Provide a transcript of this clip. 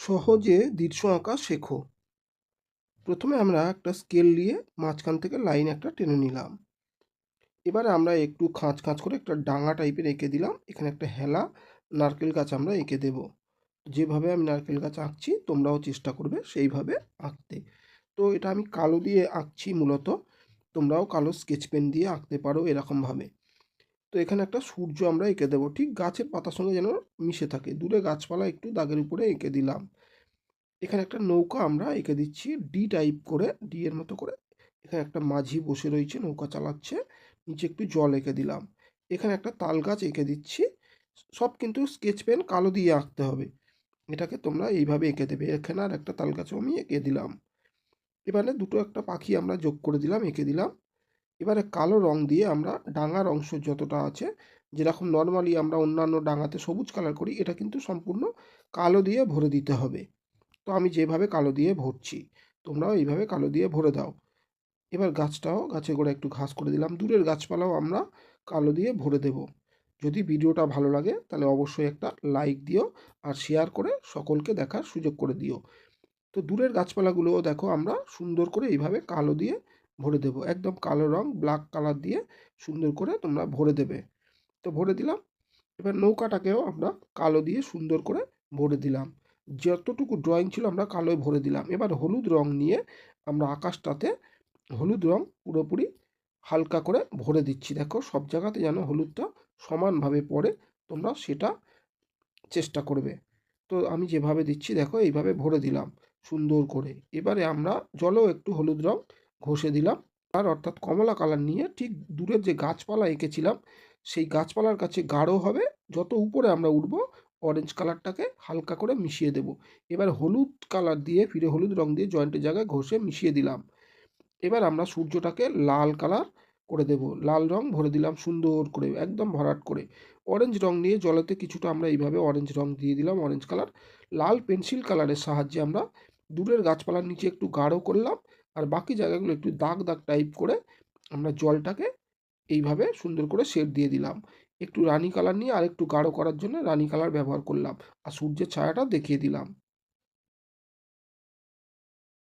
সহজে দৃশ্য আঁকা শেখো। প্রথমে আমরা একটা স্কেল নিয়ে মাঝখান থেকে লাইন একটা টেনে নিলাম। এবারে আমরা একটু খাঁচ খাঁজ করে একটা ডাঙা টাইপের এঁকে দিলাম। এখানে একটা হেলা নারকেল গাছ আমরা এঁকে দেব। যেভাবে আমি নারকেল গাছ আঁকছি, তোমরাও চেষ্টা করবে সেইভাবে আঁকতে। তো এটা আমি কালো দিয়ে আঁকছি মূলত। তোমরাও কালো স্কেচ পেন দিয়ে আঁকতে পারো এরকমভাবে। তো এখানে একটা সূর্য আমরা এঁকে দেবো। ঠিক গাছের পাতার সঙ্গে যেন মিশে থাকে। দূরে গাছপালা একটু দাগের উপরে এঁকে দিলাম। এখানে একটা নৌকা আমরা এঁকে দিচ্ছি ডি টাইপ করে। ডি এর মতো করে এখানে একটা মাঝি বসে রয়েছে, নৌকা চালাচ্ছে। নিচে একটু জল এঁকে দিলাম। এখানে একটা তাল গাছ এঁকে দিচ্ছি। সব কিন্তু স্কেচ পেন কালো দিয়ে আঁকতে হবে। এটাকে তোমরা এইভাবে এঁকে দেবে। এখানে আর একটা তাল গাছও আমি এঁকে দিলাম। এবারে দুটো একটা পাখি আমরা যোগ করে দিলাম, এঁকে দিলাম। এবারে কালো রং দিয়ে আমরা ডাঙার অংশ যতটা আছে, যেরকম নর্মালি আমরা অন্যান্য ডাঙাতে সবুজ কালার করি, এটা কিন্তু সম্পূর্ণ কালো দিয়ে ভরে দিতে হবে। তো আমি যেভাবে কালো দিয়ে ভরছি, তোমরাও এইভাবে কালো দিয়ে ভরে দাও। এবার গাছটাও গাছে গোড়া একটু ঘাস করে দিলাম, দূরের গাছপালাও আমরা কালো দিয়ে ভরে দেব। যদি ভিডিওটা ভালো লাগে, তাহলে অবশ্যই একটা লাইক দিও আর শেয়ার করে সকলকে দেখার সুযোগ করে দিও। তো দূরের গাছপালাগুলোও দেখো, আমরা সুন্দর করে এইভাবে কালো দিয়ে ভরে দেব। একদম কালো রং ব্ল্যাক কালার দিয়ে সুন্দর করে তোমরা ভরে দেবে। তো ভরে দিলাম। এবার নৌকাটাকেও আমরা কালো দিয়ে সুন্দর করে ভরে দিলাম। যতটুকু ড্রয়িং ছিল আমরা কালোয় ভরে দিলাম। এবার হলুদ রং নিয়ে আমরা আকাশটাতে হলুদ রং পুরোপুরি হালকা করে ভরে দিচ্ছি। দেখো সব জায়গাতে যেন হলুদটা সমানভাবে পড়ে, তোমরা সেটা চেষ্টা করবে। তো আমি যেভাবে দিচ্ছি, দেখো এইভাবে ভরে দিলাম সুন্দর করে। এবারে আমরা জলেও একটু হলুদ রং ঘষে দিলাম। আর অর্থাৎ কমলা কালার নিয়ে ঠিক দূরের যে গাছপালা এঁকেছিলাম, সেই গাছপালার কাছে গাঢ় হবে। যত উপরে আমরা উঠব অরেঞ্জ কালারটাকে হালকা করে মিশিয়ে দেব। এবার হলুদ কালার দিয়ে, ফিরে হলুদ রং দিয়ে জয়েন্টের জায়গায় ঘষে মিশিয়ে দিলাম। এবার আমরা সূর্যটাকে লাল কালার করে দেব। লাল রং ভরে দিলাম সুন্দর করে, একদম ভরাট করে। অরেঞ্জ রং নিয়ে জলেতে কিছুটা আমরা এইভাবে অরেঞ্জ রং দিয়ে দিলাম অরেঞ্জ কালার। লাল পেন্সিল কালারের সাহায্যে আমরা দূরের গাছপালার নিচে একটু গাঢ় করলাম। আর বাকি জায়গাগুলো একটু দাগ দাগ টাইপ করে আমরা জলটাকে এইভাবে সুন্দর করে শেড দিয়ে দিলাম। একটু রানি কালার নিয়ে আর একটু গাঢ় করার জন্য রানি কালার ব্যবহার করলাম। আর সূর্যের ছায়াটা দেখিয়ে দিলাম।